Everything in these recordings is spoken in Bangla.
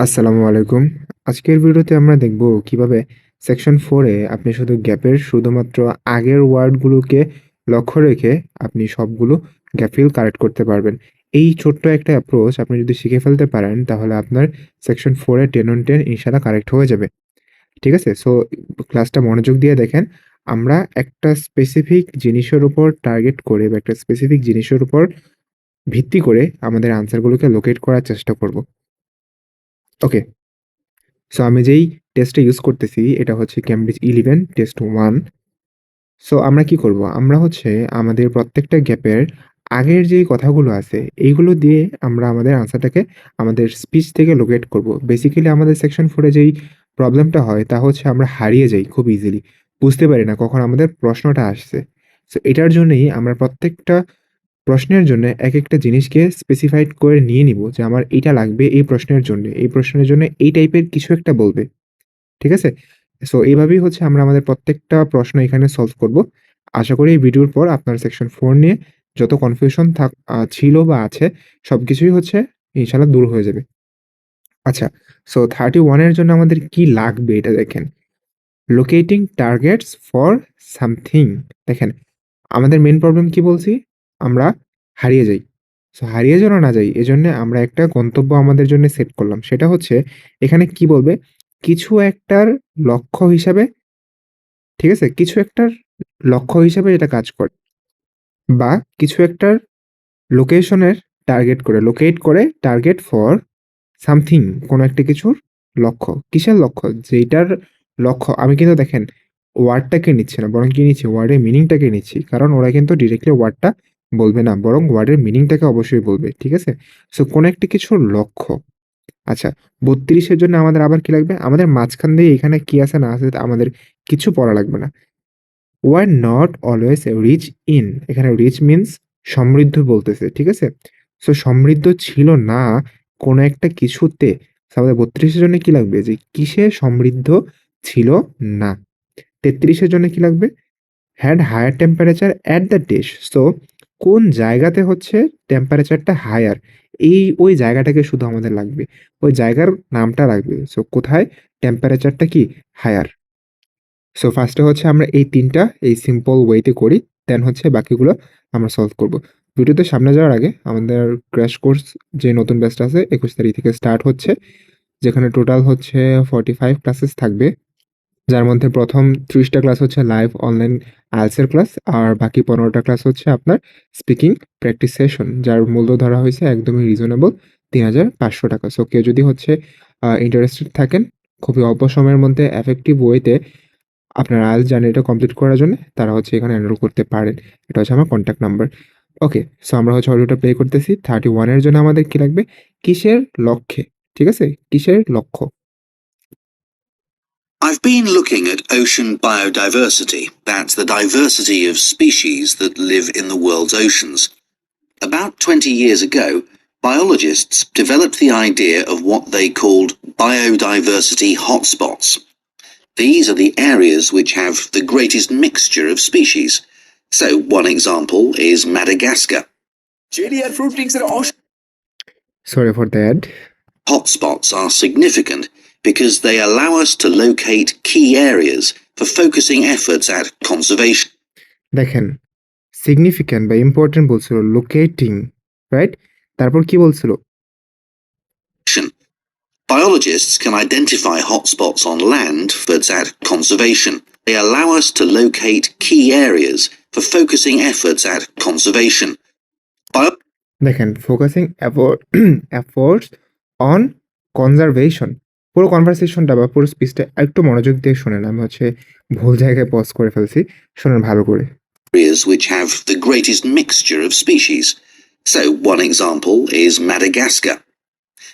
আসসালামু আলাইকুম। আজকের ভিডিওতে আমরা দেখব কীভাবে সেকশন ফোরে আপনি শুধু গ্যাপের শুধুমাত্র আগের ওয়ার্ডগুলোকে লক্ষ্য রেখে আপনি সবগুলো গ্যাপ ফিল কারেক্ট করতে পারবেন। এই ছোট্ট একটা অ্যাপ্রোচ আপনি যদি শিখে ফেলতে পারেন, তাহলে আপনার সেকশন 4 এ 10 টেন 10 ইনশাআল্লাহ কারেক্ট হয়ে যাবে। ঠিক আছে? সো ক্লাসটা মনোযোগ দিয়ে দেখেন। আমরা একটা স্পেসিফিক জিনিসের উপর টার্গেট করে বা একটা স্পেসিফিক জিনিসের উপর ভিত্তি করে আমাদের আনসারগুলোকে লোকেট করার চেষ্টা করব। ওকে। সো আমি যেই টেস্টটা ইউজ করতেছি, এটা হচ্ছে ক্যামব্রিজ 11 টেস্ট 1 সো আমরা কি করব? আমরা হচ্ছে আমাদের প্রত্যেকটা গ্যাপের আগের যেই কথাগুলো আছে, এইগুলো দিয়ে আমরা আমাদের আনসারটাকে আমাদের স্পিচ থেকে লোকেট করব। বেসিক্যালি আমাদের সেকশন 4 এ যেই প্রবলেমটা হয়, তা হচ্ছে আমরা হারিয়ে যাই খুব ইজিলি। বুঝতে পারি না কখন আমাদের প্রশ্নটা আসছে। সো এটার জন্যই আমরা প্রত্যেকটা প্রশ্নের জন্য এক একটা জিনিসকে স্পেসিফাইড করে নিয়ে নিব যে আমার এইটা লাগবে এই প্রশ্নের জন্য। এই প্রশ্নের জন্য এই টাইপের কিছু একটা বলবে। ঠিক আছে? সো এভাবেই হচ্ছে আমরা আমাদের প্রত্যেকটা প্রশ্ন এখানে সলভ করব। আশা করি এই ভিডিওর পর আপনার সেকশন 4 নিয়ে যত কনফিউশন থাক ছিল বা আছে সব কিছুই হচ্ছে ইনশাআল্লাহ দূর হয়ে যাবে। আচ্ছা, সো থার্টি ওয়ানের জন্য আমাদের কি লাগবে এটা দেখেন। লোকেটিং টার্গেটস ফর সামথিং দেখেন, আমাদের মেন প্রবলেম কি বলছি? আমরা হারিয়ে যাই। সো হারিয়ে যেন না যাই এজন্য আমরা একটা গন্তব্য আমাদের জন্য সেট করলাম। সেটা হচ্ছে এখানে কি বলবে? কিছু একটার লক্ষ্য হিসাবে ঠিক আছে? কিছু একটার লক্ষ্য হিসাবে এটা কাজ করে। বা কিছু একটার লোকেশনের টার্গেট করে, লোকেট করে টার্গেট ফর সামথিং কোনো একটা কিছুর লক্ষ্য। কিসের লক্ষ্য? যেইটার লক্ষ্য আমি কিন্তু দেখেন ওয়ার্ডটাকে নিচ্ছি না বরং কি নিচ্ছি? ওয়ার্ডের মিনিংটাকে নিচ্ছি। কারণ ওরা কিন্তু ডিরেক্টলি ওয়ার্ডটা বলবে না, বরং ওয়ার্ডের মিনিংটাকে অবশ্যই বলবে। ঠিক আছে? সো কোনো একটা কিছুর লক্ষ্য। আচ্ছা বত্রিশের জন্য আমাদের আবার কি লাগবে? আমাদের মাঝখান দিয়ে এখানে কি আছে না আছে আমাদের কিছু পড়া লাগবে না। Were not always rich in এখানে রিচ মিনস সমৃদ্ধ বলতেছে। ঠিক আছে? সো সমৃদ্ধ ছিল না কোনো একটা কিছুতে। আমাদের 32 এর জন্য কি লাগবে? যে কিসে সমৃদ্ধ ছিল না। 33 এর জন্য কি লাগবে? Had higher temperature at the dish. So কোন জায়গাতে হচ্ছে টেম্পারেচারটা হায়ার এই, ওই জায়গাটাকে শুধু আমাদের লাগবে। ওই জায়গার নামটা লাগবে। সো কোথায় টেম্পারেচারটা কি হায়ার। সো ফার্স্টে হচ্ছে আমরা এই তিনটা, এই সিম্পল ওয়েতে করি। দেন হচ্ছে বাকিগুলো আমরা সলভ করব। ভিডিওতে সামনে যাওয়ার আগে আমাদের ক্র্যাশ কোর্স যে নতুন ব্যাচটা আছে ২১ তারিখ থেকে স্টার্ট হচ্ছে। যেখানে টোটাল হচ্ছে 45 ক্লাসেস থাকবে। যার মধ্যে প্রথম ৩০ টা ক্লাস হচ্ছে লাইভ অনলাইন এর ক্লাস আর বাকি পনেরোটা ক্লাস হচ্ছে আপনার স্পিকিং প্র্যাকটিস সেশন যার মূল্য ধরা হয়েছে একদমই রিজনেবল ৳৩,৫০০ সো কেউ যদি হচ্ছে ইন্টারেস্টেড থাকেন খুবই অল্প সময়ের মধ্যে এফেক্টিভ ওয়েতে আপনার আইএলটিএস জার্নিটা কমপ্লিট করার জন্য তারা হচ্ছে এখানে এনরোল করতে পারেন। এটা হচ্ছে আমার কন্ট্যাক্ট নাম্বার। ওকে, সো আমরা হচ্ছে অডিওটা প্লে করতেছি। থার্টি ওয়ানের জন্য আমাদের কী লাগবে? কিসের লক্ষ্যে। ঠিক আছে? কিসের লক্ষ্য? I've been looking at ocean biodiversity, that's the diversity of species that live in the world's oceans. About 20 years ago, biologists developed the idea of what they called biodiversity hotspots. These are the areas which have the greatest mixture of species. So one example is Madagascar. Sorry for that. Hotspots are significant because they allow us to locate key areas for focusing efforts at conservation. দেখেন সিগনিফিক্যান্ট বা ইম্পোর্টেন্ট বলছিল লোকেটিং রাইট? তারপর কি বলছিল? Biologists can identify hotspots on land for at conservation. They allow us to locate key areas for focusing efforts at conservation. Bio- দেখেন ফোকাসিং এফোর্টস অন কনজারভেশন পুরো কনভারসেশনটা বা পুরো স্পিচটা একটু মনোযোগ দিয়ে শোনেন। আমি হচ্ছে ভুল জায়গায় পজ করে ফেলছি। শোনেন ভালো করে। areas which have the greatest mixture of species. So, one example is Madagascar.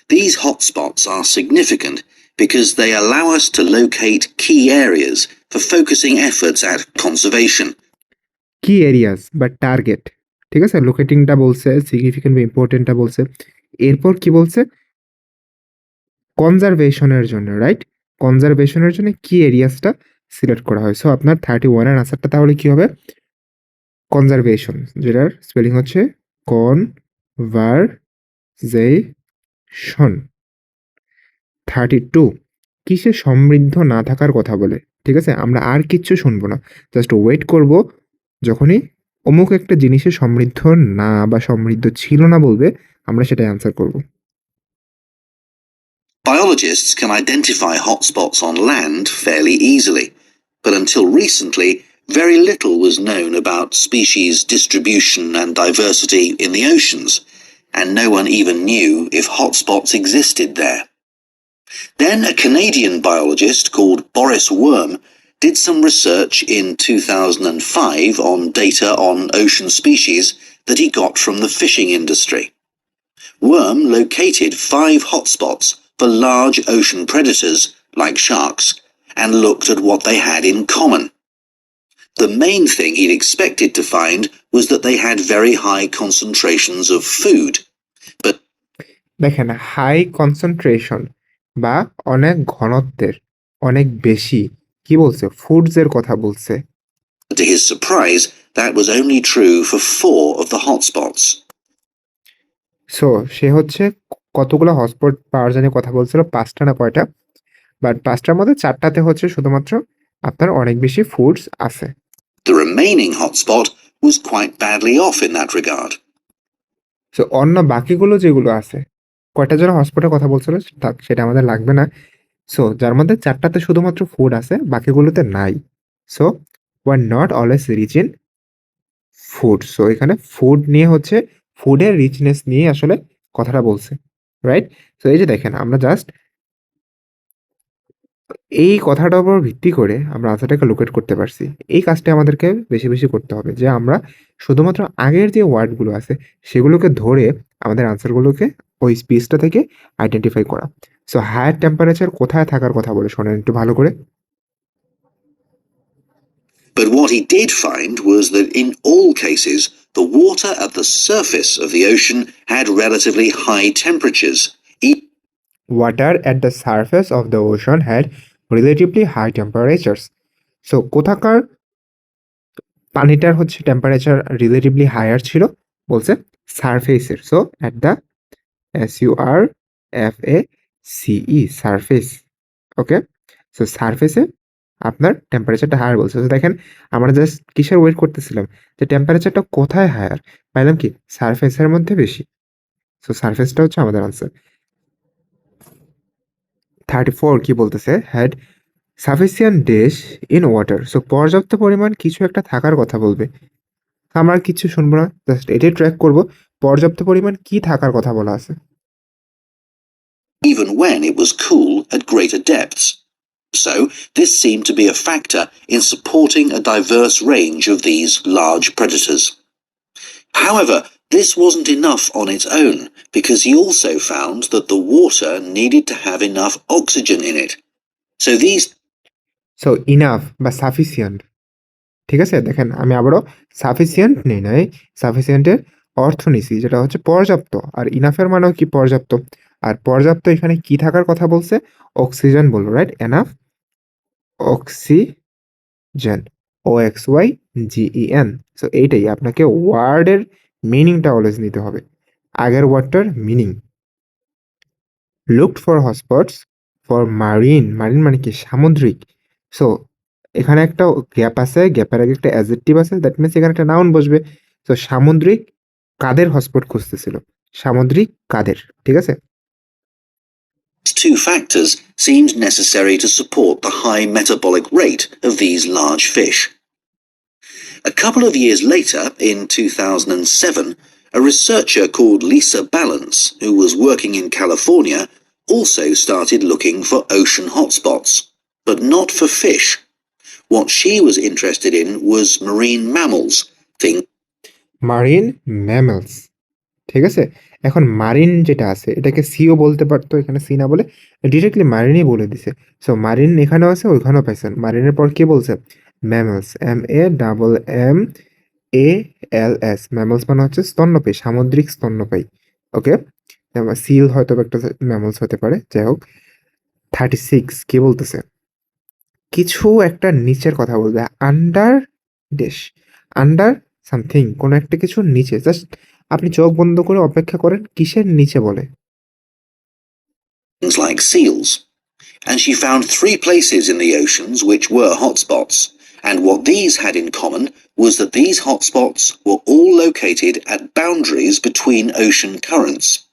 These hotspots are significant because they allow us to locate key areas for focusing efforts at conservation. Key areas বা টার্গেট ঠিক আছে? লোকেটিংটা বলছে, সিগনিফিক্যান্ট বা ইম্পোর্টেন্টটা বলছে। এরপর কি বলছে? কনজারভেশনের জন্য রাইট? কনজারভেশনের জন্য কি এরিয়াসটা সিলেক্ট করা হয়। সো আপনার থার্টি ওয়ানের আনসারটা তাহলে কি হবে? কনজারভেশন যেটার স্পেলিং হচ্ছে কনভারজেশন। থার্টি টু কিসে সমৃদ্ধ না থাকার কথা বলে, ঠিক আছে আমরা আর কিচ্ছু শুনব না জাস্ট ওয়েট করব, যখনই অমুক একটা জিনিসে সমৃদ্ধ না বা সমৃদ্ধ ছিল না বলবে, আমরা সেটাই আনসার করব Biologists can identify hotspots on land fairly easily, but until recently, very little was known about species distribution and diversity in the oceans, and no one even knew if hotspots existed there. Then a Canadian biologist called Boris Worm did some research in 2005 on data on ocean species that he got from the fishing industry. Worm located five hotspots for large ocean predators like sharks and looked at what they had in common. The main thing he'd expected to find was that they had very high concentrations of food, দেখেন হাই কনসেন্ট্রেশন বা অনেক ঘনত্বের অনেক বেশি কি বলছে ফুডসের কথা বলছে To his surprise, that was only true for four of the hotspots. So সে হচ্ছে কতগুলো হটস্পট পাওয়ার জন্য কথা বলছিল? পাঁচটা না কয়টা? বাট পাঁচটার মধ্যে চারটাতে হচ্ছে শুধুমাত্র আপনার অনেক বেশি ফুডস আছে। The remaining hotspot was quite badly off in that regard. So অন্য বাকিগুলো যেগুলো আছে কয়টা জন হটস্পটের কথা বলছিল সেটা আমাদের লাগবে না। সো যার মধ্যে চারটাতে শুধুমাত্র ফুড আছে বাকিগুলোতে নাই। So were not always rich in food so এখানে ফুড নিয়ে হচ্ছে ফুডের রিচনেস নিয়ে আসলে কথাটা বলছে। রাইট সো এই যে দেখেন, আমরা জাস্ট এই কথাটার উপর ভিত্তি করে আমরা আনসারটাকে লোকেট করতে পারছি। এই কাজটা আমাদেরকে বেশি বেশি করতে হবে যে আমরা শুধুমাত্র আগের যে ওয়ার্ডগুলো আছে, সেগুলোকে ধরে আমাদের আনসারগুলোকে ওই স্পিচটা থেকে আইডেন্টিফাই করা। সো হায়ার টেম্পারেচার কোথায় থাকার কথা বলে শোনেন একটু ভালো করে। But what he did find was that in all cases, the water at the surface of the ocean had relatively high temperatures, e- water at the surface of the ocean had relatively high temperatures so কোথাকার পানিটার হচ্ছে টেম্পারেচার রিলেটিভলি হায়ার ছিল বলছে সারফেসের so at the S U R F A C E surface okay so সারফেসে আপনার টেম্পারেচারটা হায়ার বলছে। তো দেখেন, আমরা জাস্ট কিসের ওয়েট করতেছিলাম? যে টেম্পারেচারটা কোথায় হায়ার পাইলাম কি? সারফেসের মধ্যে বেশি। সো সারফেসটা হচ্ছে আমাদের আনসার থার্টি ফোর কী বলতেছে? Had sufficient dash in water so পর্যাপ্ত পরিমাণ কিছু একটা থাকার কথা বলবে। আমরা কিছু শুনব না জাস্ট এটাই ট্র্যাক করব। পর্যাপ্ত পরিমাণ কি থাকার কথা বলা আছে। Even when it was cool at greater depths. So, this seemed to be a factor in supporting a diverse range of these large predators. However, this wasn't enough on its own because he also found that the water needed to have enough oxygen in it. So these so enough বা sufficient. ঠিক আছে দেখেন আমি আবারও সাফিসিয়েন্ট নেই নাই সাফিসিয়েন্টের অর্থ নিছি যেটা হচ্ছে পর্যাপ্ত আর ইনাফের মানেও কি পর্যাপ্ত আর পর্যাপ্ত এখানে কি থাকার কথা বলছে অক্সিজেন বলল right enough oxygen O X Y G E N so এইটাই আপনাকে ওয়ার্ডের মিনিংটা অলওয়েজ নিতে হবে। আগের ওয়ার্ডটার meaning looked for hotspots for marine marine মানে কি? সামুদ্রিক। সো এখানে একটা গ্যাপ আছে গ্যাপের আগে একটা অ্যাজেক্টিভ আছে দ্যাট মিনস এখানে একটা নাউন বসবে। তো সামুদ্রিক কাদের হটস্পট খুঁজতেছিল? সামুদ্রিক কাদের, ঠিক আছে? two factors seemed necessary to support the high metabolic rate of these large fish. A couple of years later, in 2007, a researcher called Lisa Balance, who was working in California, also started looking for ocean hotspots, but not for fish. What she was interested in was marine mammals, things marine mammals ঠিক আছে এখন মারিন যেটা আছে, এটাকে সিও বলতে পারতো, এখানে সি না বলে ডিরেক্টলি মারিনই বলে দিছে। সো মারিন এখানেও আছে, ওইখানেও পাইছেন। মারিনের পর কে বলছে? Mammals M A double M A L S mammals মানে হচ্ছে স্তন্যপায়ী, সামুদ্রিক স্তন্যপায়ী ওকে সিল হয়তো একটা ম্যামলস হতে পারে, যাই হোক। থার্টি সিক্স কি বলতেছে? কিছু একটা নিচের কথা বলবে। আন্ডার ডেশ আন্ডার সামথিং কোনো একটা কিছুর নিচে জাস্ট আপনি চোখ বন্ধ করে অপেক্ষা করেন কিসের নিচে বলে things like seals. And she found three places in the oceans which were hotspots. And what these had in common was that these hotspots were all located at boundaries between ocean currents.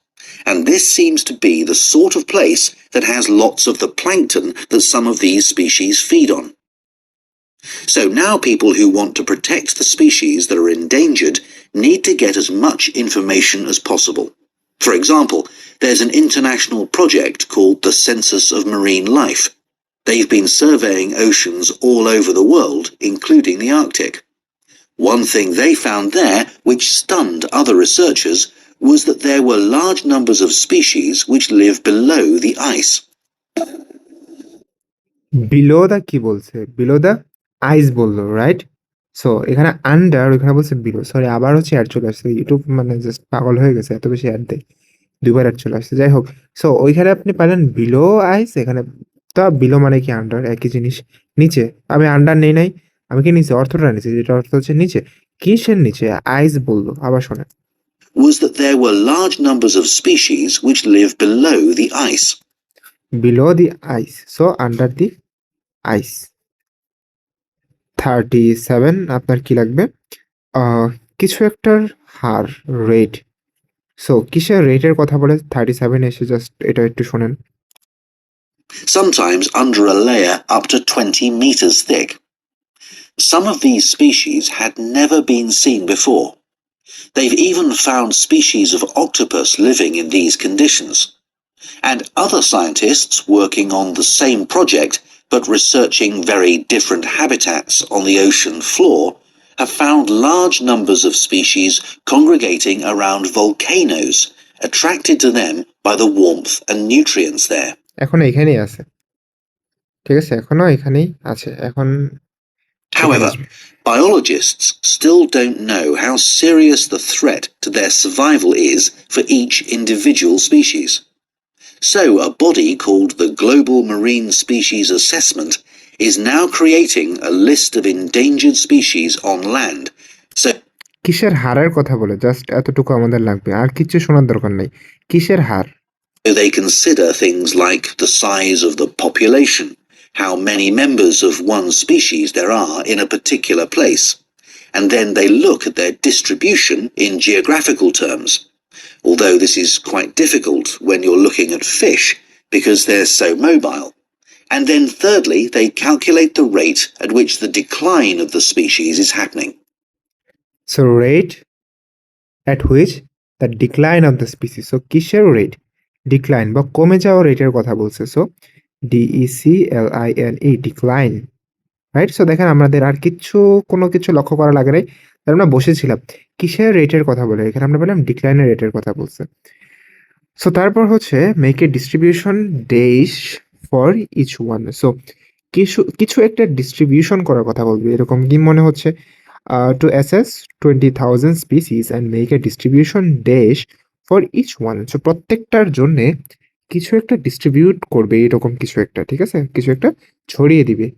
And this seems to be the sort of place that has lots of the plankton that some of these species feed on. So now people who want to protect the species that are endangered need to get as much information as possible. For example, there's an international project called the Census of Marine Life. They've been surveying oceans all over the world, including the Arctic. One thing they found there, which stunned other researchers, was that there were large numbers of species which live below the ice. Below the কি বলছে বিলো দা আইস বলল রাইট সো এখানে আন্ডার ওখানে বলছে বিলো সরি আবার হচ্ছে অ্যাড চলে আসছে। ইউটিউব মানে জাস্ট পাগল হয়ে গেছে এত বেশি অ্যাড দেয়। দুবার অ্যাড চলে আসছে যাই হোক সো ওইখানে আপনি পারেন বিলো আইস এখানে তো বিলো মানে কি আন্ডার একই জিনিস নিচে। আমি আন্ডার নেই নাই আমি কি নিচে? অর্থটা নিচে যেটা অর্থ হচ্ছে নিচে। কিসের নিচে? আইস বলল আবার শোনেন। Was that there were large numbers of species which live below the ice. below the ice so under the ice thirty seven আপনার কি লাগবে আহ, কিছু একটার হার রেট সো কিসের রেটের কথা বলে থার্টি সেভেন এসে জাস্ট এটা একটু শোনেন sometimes under a layer up to 20 meters thick. Some of these species had never been seen before. They've even found species of octopus living in these conditions. And other scientists working on the same project but researching very different habitats on the ocean floor have found large numbers of species congregating around volcanoes, attracted to them by the warmth and nutrients there. এখন এখানেই আছে ঠিক আছে এখনো এখানেই আছে এখন However, biologists still don't know how serious the threat to their survival is for each individual species. So, a body called the Global Marine Species Assessment is now creating a list of endangered species on land. So, কিসের হারের কথা বলে জাস্ট এতটুকু আমাদের লাগবে আর কিছু শোনার দরকার নাই কিসের হার they consider things like the size of the population, how many members of one species there are in a particular place, and then they look at their distribution in geographical terms. Although this is quite difficult when you're looking at fish because they're so mobile. And then thirdly, they calculate the rate at which the decline of the species is happening. So rate at which the decline of the species so কিসের রেট ডিক্লাইন বা কমে যাওয়া রেটের কথা বলছে so D E C L I N E decline right so দেখেন আমাদের আর কিচ্ছু কোনো কিছু লক্ষ্য করা লাগে নাই আমরা বসেছিলাম কিসের রেটের কথা বলে? এখানে আমরা বললাম ডিক্লাইনের রেটের কথা বলছে। সো তারপর হচ্ছে make a distribution dash for each one so কিছু কিছু একটা ডিস্ট্রিবিউশন করার কথা বলবে। এরকম কি মনে হচ্ছে? uh, to assess 20,000 species and make a distribution dash for each one so প্রত্যেকটার জন্যে কিছু একটা ডিস্ট্রিবিউট করবে এরকম কিছু একটা ঠিক আছে? কিছু একটা ছড়িয়ে দিবে।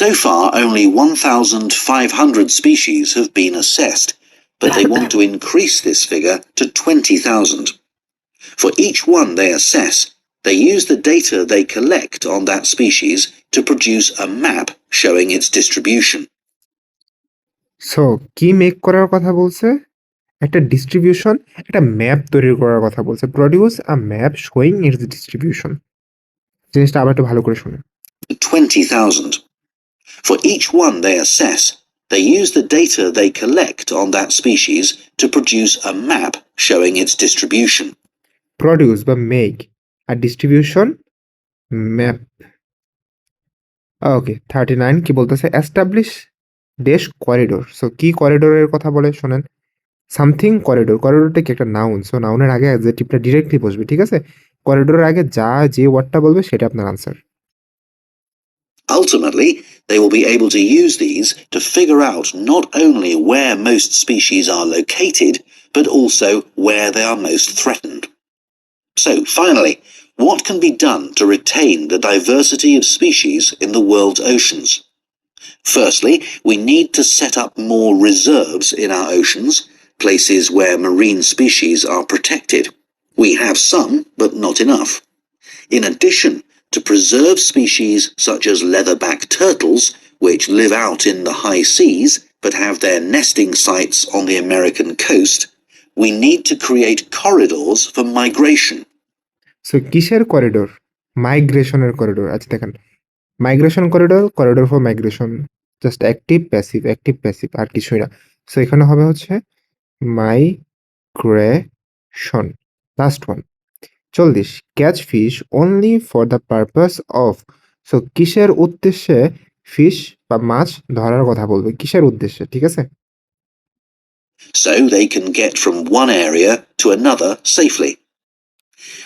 So far, only 1,500 species have been assessed, but they want to increase this figure to 20,000. For each one they assess, they use the data they collect on that species to produce a map showing its distribution. So কি মেক করার কথা বলছে একটা ডিস্ট্রিবিউশন একটা ম্যাপ তৈরি করার কথা বলছে produce a map showing its distribution জিনিসটা আবার একটু ভালো করে শুনে 20,000. For each one they assess, they use the data they collect on that species to produce a map showing its distribution. Produce বা মেক আর distribution map okay thirty nine কি বলতেছে অ্যাস্টাবলিশ দেশ করিডোর সো কি করিডোরের কথা বলে শোনেন সামথিং করিডোর করিডোরটা কি একটা নাউন সো নাউনের আগে অ্যাডজেক্টিভটা ডিরেক্টলি বসবে ঠিক আছে করিডোরের আগে যা যে ওয়ার্ডটা বলবে সেটা আপনার answer Ultimately, they will be able to use these to figure out not only where most species are located, but also where they are most threatened. So, finally, what can be done to retain the diversity of species in the world's oceans? Firstly, we need to set up more reserves in our oceans, places where marine species are protected. We have some, but not enough. In addition, to preserve species such as leatherback turtles, which live out in the high seas but have their nesting sites on the American coast, we need to create corridors for migration. So কিসের করিডোর মাইগ্রেশনের করিডোর আচ্ছা দেখেন migration corridor corridor for migration just active passive active passive আর কিছুই না সো এখানে হবে হচ্ছে মাইগ্রেশন লাস্ট ওয়ান চল্লিশ catch fish only for the purpose of so কিসের উদ্দেশ্যে ফিশ বা মাছ ধরার কথা বলবে কিসের উদ্দেশ্যে ঠিক আছে so they can get from one area to another safely.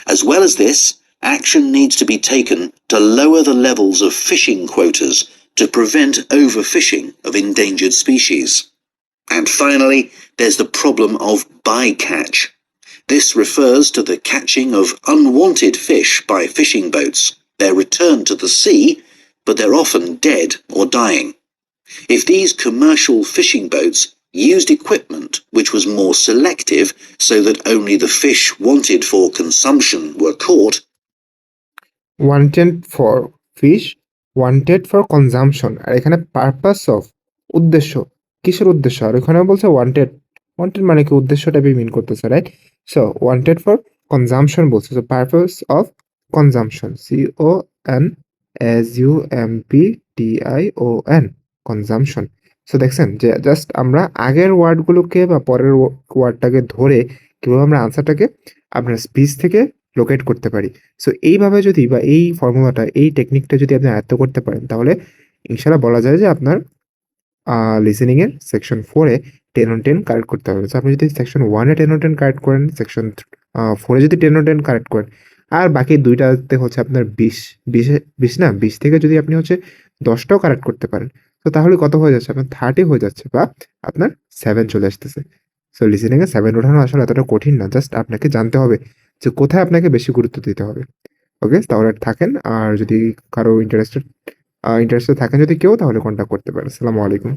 As well as this, action needs to be taken to lower the levels of fishing quotas to prevent overfishing of endangered species. And finally, there's the problem of bycatch. This refers to the catching of unwanted fish by fishing boats. They're returned to the sea, but they're often dead or dying. If these commercial fishing boats used equipment which was more selective so that only the fish wanted for consumption were caught, wanted for fish wanted for consumption আর এখানে পারপাস অফ উদ্দেশ্য কিসের উদ্দেশ্য আর এখানে বলছে ওয়ান্টেড ওয়ান্টেড মানে কি উদ্দেশ্যটা মিন করতেছে right so wanted for consumption বলছে so purpose of consumption C O N S U M P T I O N consumption so দেখছেন, যে জাস্ট আমরা আগের ওয়ার্ডগুলোকে বা পরের ওয়ার্ডটাকে ধরে কীভাবে আমরা আনসারটাকে আপনার স্পিচ থেকে লোকেট করতে পারি। সো এইভাবে যদি বা এই ফর্মুলাটা এই টেকনিকটা যদি আপনি আয়ত্ত করতে পারেন, তাহলে ইনশাল্লাহ বলা যায় যে আপনার লিসেনিংয়ের সেকশন ফোরে টেন অন টেন কারেক্ট করতে হবে। সো আপনি যদি সেকশন ওয়ানে টেন অন টেন কারেক্ট করেন সেকশন ফোরে যদি টেন অন টেন কারেক্ট করেন, আর বাকি দুইটাতে হচ্ছে আপনার বিশ, বিশে, বিশ না, বিশ থেকে যদি আপনি হচ্ছে দশটাও কারেক্ট করতে পারেন, তো তাহলে কত হয়ে যাচ্ছে? আপনার থার্টি হয়ে যাচ্ছে বা আপনার সেভেন চলে আসতেছে। সো লিসেনিংয়ে সেভেন ওঠানো আসলে এতটা কঠিন না জাস্ট আপনাকে জানতে হবে যে কোথায় আপনাকে বেশি গুরুত্ব দিতে হবে। ওকে তাহলে থাকেন, আর যদি কারও ইন্টারেস্টেড ইন্টারেস্টেড থাকেন যদি কেউ তাহলে কন্ট্যাক্ট করতে পারেন। আসসালামু আলাইকুম।